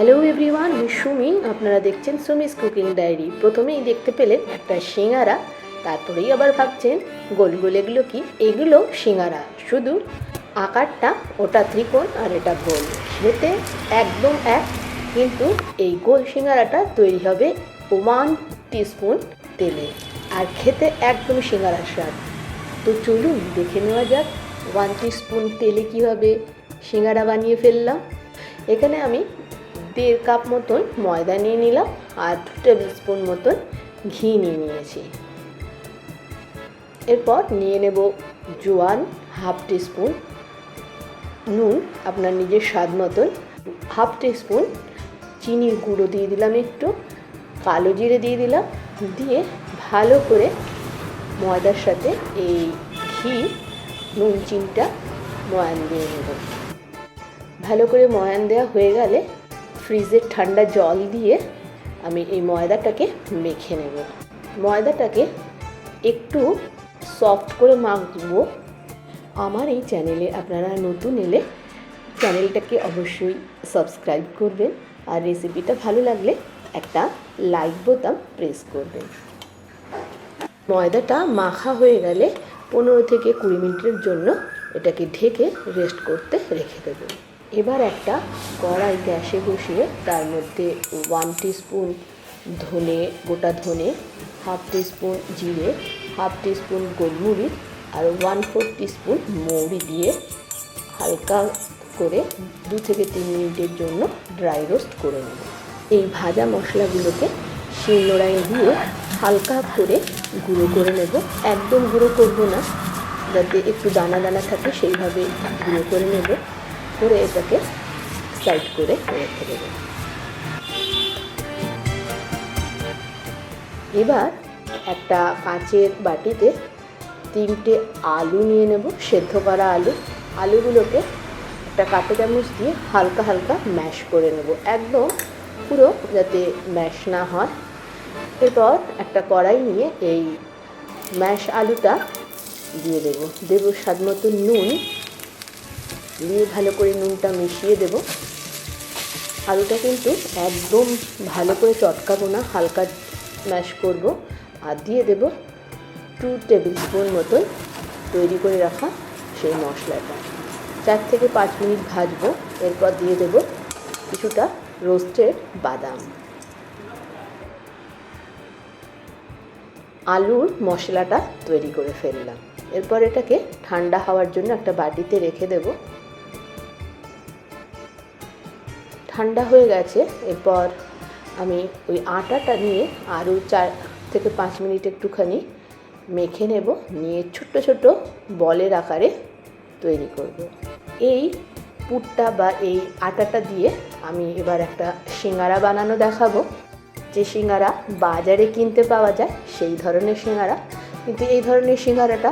Hello everyone আমি সুমি। আপনারা দেখছেন সুমিস কুকিং ডায়েরি। প্রথমেই দেখতে পেলেন একটা সিঙ্গারা, তারপরেই আবার ভাবছেন, গোল গোল এগুলো কি? এগুলো সিঙ্গারা। শুধু আকারটা, ওটা ত্রিকোণ আর এটা গোল। খেতে একদম এক, কিন্তু এই গোল সিঙ্গারাটা তৈরি হবে ওয়ান টিস্পুন তেলে। আর খেতে একদম সিঙ্গারার স্বাদ। তো চলুন দেখে নেওয়া যাক, ওয়ান স্পুন তেলে কীভাবে সিঙ্গারা বানিয়ে ফেললাম। এখানে আমি দেড় কাপ মতন ময়দা নিয়ে নিলাম আর দু টেবিল স্পুন মতন ঘি নিয়ে নিয়েছি। এরপর নিয়ে নেব জোয়ান হাফ স্পুন নুন, আপনার নিজের স্বাদ মতন। হাফ স্পুন চিনির গুঁড়ো দিয়ে দিলাম একটু, কালো জিরে দিয়ে দিলাম, দিয়ে ভালো করে ময়দার সাথে এই ঘি, নুন, চিনিটা ময়ান দিয়ে নেব। ভালো করে ময়ান দেওয়া হয়ে গেলে ফ্রিজের ঠান্ডা জল দিয়ে আমি এই ময়দাটাকে মেখে নেব। ময়দাটাকে একটু সফট করে মাখবো। আমার এই চ্যানেলে আপনারা নতুন এলে চ্যানেলটাকে অবশ্যই সাবস্ক্রাইব করবেন আর রেসিপিটা ভালো লাগলে একটা লাইক বোতাম প্রেস করবেন। ময়দাটা মাখা হয়ে গেলে পনেরো থেকে কুড়ি মিনিটের জন্য এটাকে ঢেকে রেস্ট করতে রেখে দেবো। এবার একটা কড়াই গ্যাসে বসিয়ে তার মধ্যে ওয়ান স্পুন ধনে, গোটা ধনে হাফ স্পুন জিরে হাফ স্পুন গোলমরিচ আর ওয়ান ফোর স্পুন মৌরি দিয়ে হালকা করে দু থেকে তিন মিনিটের জন্য ড্রাই রোস্ট করে নেব। এই ভাজা মশলাগুলোকে শিলনোড়ায় দিয়ে হালকা করে গুঁড়ো করে নেব। একদম গুঁড়ো করব না, যাতে একটু দানা দানা থাকে, সেইভাবে গুঁড়ো করে নেব। করে এটাকে সাইড করে রেখে দেব। এবার একটা কাঁচের বাটিতে তিনটে আলু নিয়ে নেব, সেদ্ধ করা আলু। আলুগুলোকে একটা কাঁটা চামচ দিয়ে হালকা হালকা ম্যাশ করে নেব। একদম পুরো যাতে ম্যাশ না হয়। এরপর একটা কড়াই নিয়ে এই ম্যাশ আলুটা দিয়ে দেবো। দেবো স্বাদ মতো নুন। দিয়ে ভালো করে নুনটা মিশিয়ে দেব। আলুটা কিন্তু একদম ভালো করে চটকাবো না, হালকা ম্যাশ করব আর দিয়ে দেব টু টেবিল স্পুন মতন তৈরি করে রাখা সেই মশলাটা। চার থেকে পাঁচ মিনিট ভাজবো, এরপর দিয়ে দেব কিছুটা রোস্টেড বাদাম। আলুর মশলাটা তৈরি করে ফেললাম। এরপর এটাকে ঠান্ডা হওয়ার জন্য একটা বাটিতে রেখে দেব। ঠান্ডা হয়ে গেছে, এরপর আমি ওই আটাটা নিয়ে আরও চার থেকে পাঁচ মিনিট একটুখানি মেখে নেব, নিয়ে ছোট্ট ছোট বলের আকারে তৈরি করব। এই পুরটা বা এই আটাটা দিয়ে আমি এবার একটা সিঙ্গারা বানানো দেখাবো যে সিঙ্গারা বাজারে কিনতে পাওয়া যায়, সেই ধরনের সিঙ্গারা কিন্তু এই ধরনের সিঙ্গারাটা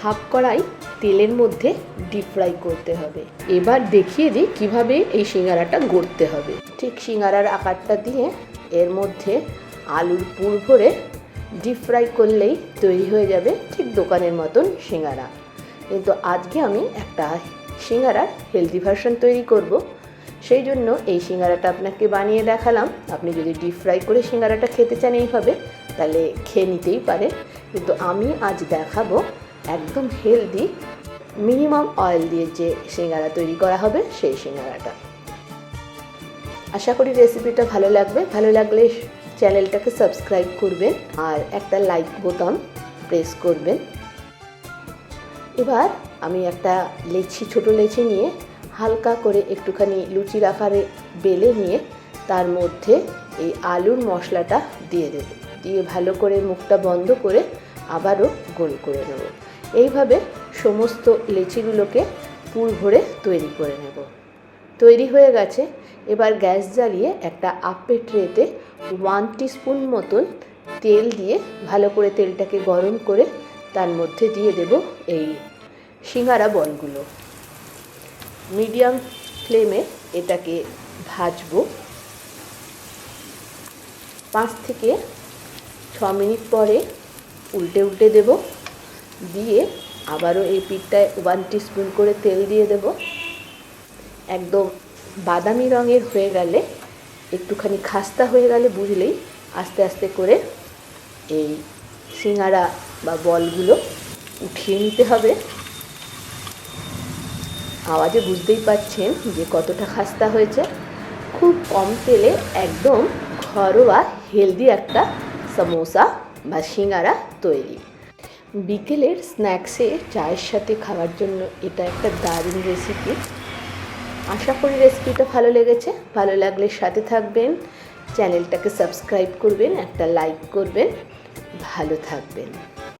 হাফ কড়াই তেলের মধ্যে ডিপ ফ্রাই করতে হবে। এবার দেখিয়ে দিই কীভাবে এই সিঙ্গারাটা গড়তে হবে। ঠিক সিঙ্গারার আকারটা দিয়ে এর মধ্যে আলুর পুর ভরে ডিপ ফ্রাই করলেই তৈরি হয়ে যাবে ঠিক দোকানের মতন সিঙ্গারা। কিন্তু আজকে আমি একটা সিঙ্গারার হেলদি ভার্সন তৈরি করব। সেই জন্য এই সিঙ্গারাটা আপনাকে বানিয়ে দেখালাম। আপনি যদি ডিপ ফ্রাই করে সিঙ্গারাটা খেতে চান এইভাবে, তাহলে খেয়ে নিতেই পারেন। কিন্তু আমি আজ দেখাবো একদম হেলদি মিনিমাম অয়েল দিয়ে যে সিঙ্গারা তৈরি করা হবে, সেই সিঙ্গারাটা। আশা করি রেসিপিটা ভালো লাগবে। ভালো লাগলে চ্যানেলটাকে সাবস্ক্রাইব করবেন আর একটা লাইক বোতাম প্রেস করবেন। এবার আমি একটা লেচি, ছোট লেচি নিয়ে হালকা করে একটুখানি লুচির আকারে বেলে নিয়ে তার মধ্যে এই আলুর মশলাটা দিয়ে দেব। দিয়ে ভালো করে মুখটা বন্ধ করে আবারও গোল করে নেব। এইভাবে সমস্ত লেচিগুলোকে পুর ভরে তৈরি করে নেব। তৈরি হয়ে গেছে। এবার গ্যাস জ্বালিয়ে একটা আপের ট্রেতে ওয়ান স্পুন মতন তেল দিয়ে ভালো করে তেলটাকে গরম করে তার মধ্যে দিয়ে দেব এই সিঙ্গারা বলগুলো। মিডিয়াম ফ্লেমে এটাকে ভাজবো। পাঁচ থেকে ছ মিনিট পরে উল্টে উল্টে দেব। দিয়ে আবারও এই পিঠটায় ওয়ান স্পুন করে তেল দিয়ে দেব। একদম বাদামি রঙের হয়ে গেলে, একটুখানি খাস্তা হয়ে গেলে বুঝলেই আস্তে আস্তে করে এই সিঙ্গারা বা বলগুলো উঠিয়ে নিতে হবে। আওয়াজে বুঝতেই পাচ্ছেন যে কতটা খাস্তা হয়েছে। খুব কম তেলে একদম ঘরোয়া হেলদি একটা সমোসা বা সিঙ্গারা তৈরি। বিকেলের স্ন্যাক্সে চায়ের সাথে খাওয়ার জন্য এটা একটা দারুণ রেসিপি আশা করি রেসিপিটা ভালো লেগেছে। ভালো লাগলে সাথে থাকবেন চ্যানেলটাকে সাবস্ক্রাইব করবেন, একটা লাইক করবেন। ভালো থাকবেন।